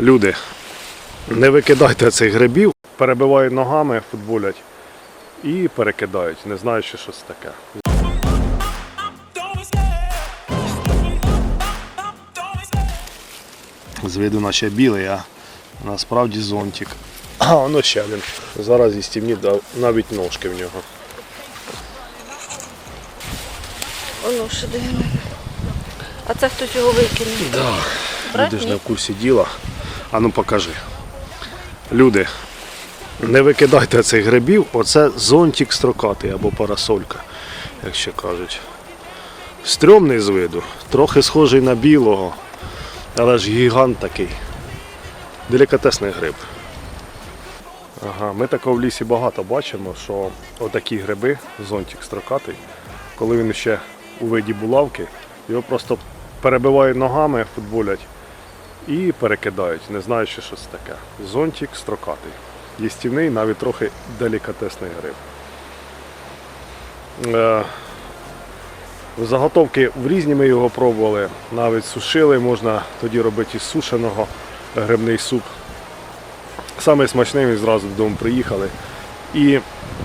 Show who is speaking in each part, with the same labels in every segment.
Speaker 1: Люди, не викидайте цих грибів, перебивають ногами, футболять і перекидають, не знаючи, що це таке. З виду наче білий, а насправді зонтик. А, воно ще один. Зараз із тімні навіть ножки в нього.
Speaker 2: Воно ще дивимо. А це хтось його викинув.
Speaker 1: Да. Люди ж не в курсі діла. А ну покажи. Люди, не викидайте цих грибів, оце зонтик строкатий або парасолька, як ще кажуть. Стрьомний з виду, трохи схожий на білого, але ж гігант такий. Делікатесний гриб. Ага, ми такого в лісі багато бачимо, що отакі гриби, зонтик строкатий, коли він ще у виді булавки, його просто перебивають ногами, футболять і перекидають, не знаючи, що це таке. Зонтик строкатий. Їстівний, навіть трохи делікатесний гриб. Е, Заготовки в різні ми його пробували, навіть сушили, можна тоді робити із сушеного грибний суп. Саме смачний ми зразу додому приїхали. І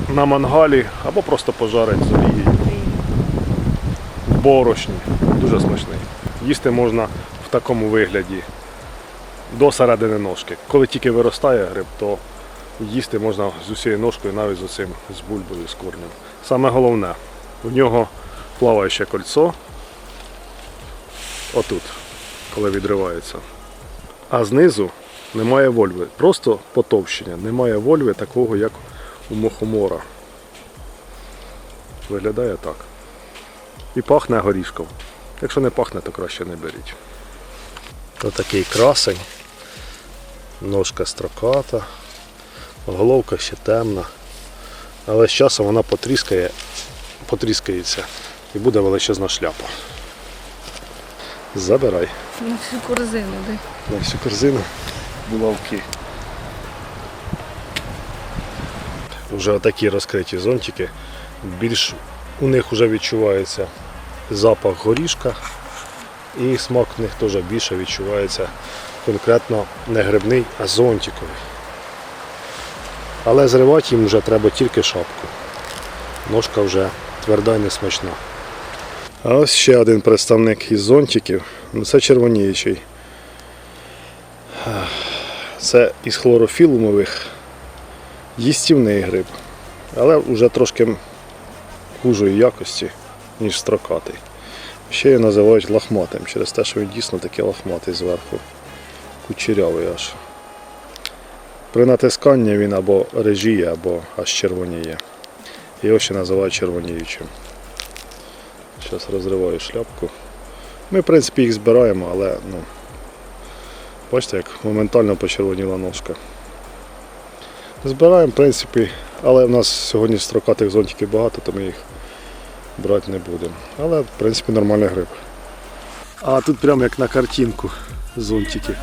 Speaker 1: на мангалі або просто пожарить з олією. Борошні. Дуже смачний. Їсти можна в такому вигляді до середини ножки. Коли тільки виростає гриб, то їсти можна з усією ножкою, навіть з оцим, з бульбою, з корнем. Саме головне, в нього плаваюче кольцо. Отут, коли відривається. А знизу немає вольви. Просто потовщення. Немає вольви такого, як у мохомора. Виглядає так. І пахне горішком. Якщо не пахне, то краще не беріть. Отакий красень. Ножка строката, головка ще темна. Але з часом вона потріскає, потріскається і буде величезна шляпа. Забирай
Speaker 2: На всю корзину, де.
Speaker 1: на всю корзину булавки. Вже отакі розкриті зонтики. Більш у них вже відчувається запах горішка і смак в них теж більше відчувається конкретно не грибний, а зонтиковий. Але зривати їм вже треба тільки шапку. Ножка вже тверда і несмачна. А ось ще один представник із зонтиків. Ну, Це червоніючий. Це із хлорофілумових їстівний гриб, але вже трошки хужої якості, ніж строкатий. Ще його називають лахматим через те, що він дійсно такий лахматий зверху, кучерявий аж. При натисканні він або режіє, або аж червоніє. Його ще називають червоніючим. Зараз розриваю шляпку. Ми, в принципі, їх збираємо, але ну, бачите, як моментально почервоніла ножка. Збираємо, в принципі, але в нас сьогодні строкатих зонтиків багато, то ми їх брати не будемо. Але, в принципі, нормальний гриб. А тут прямо як на картинку зонтики.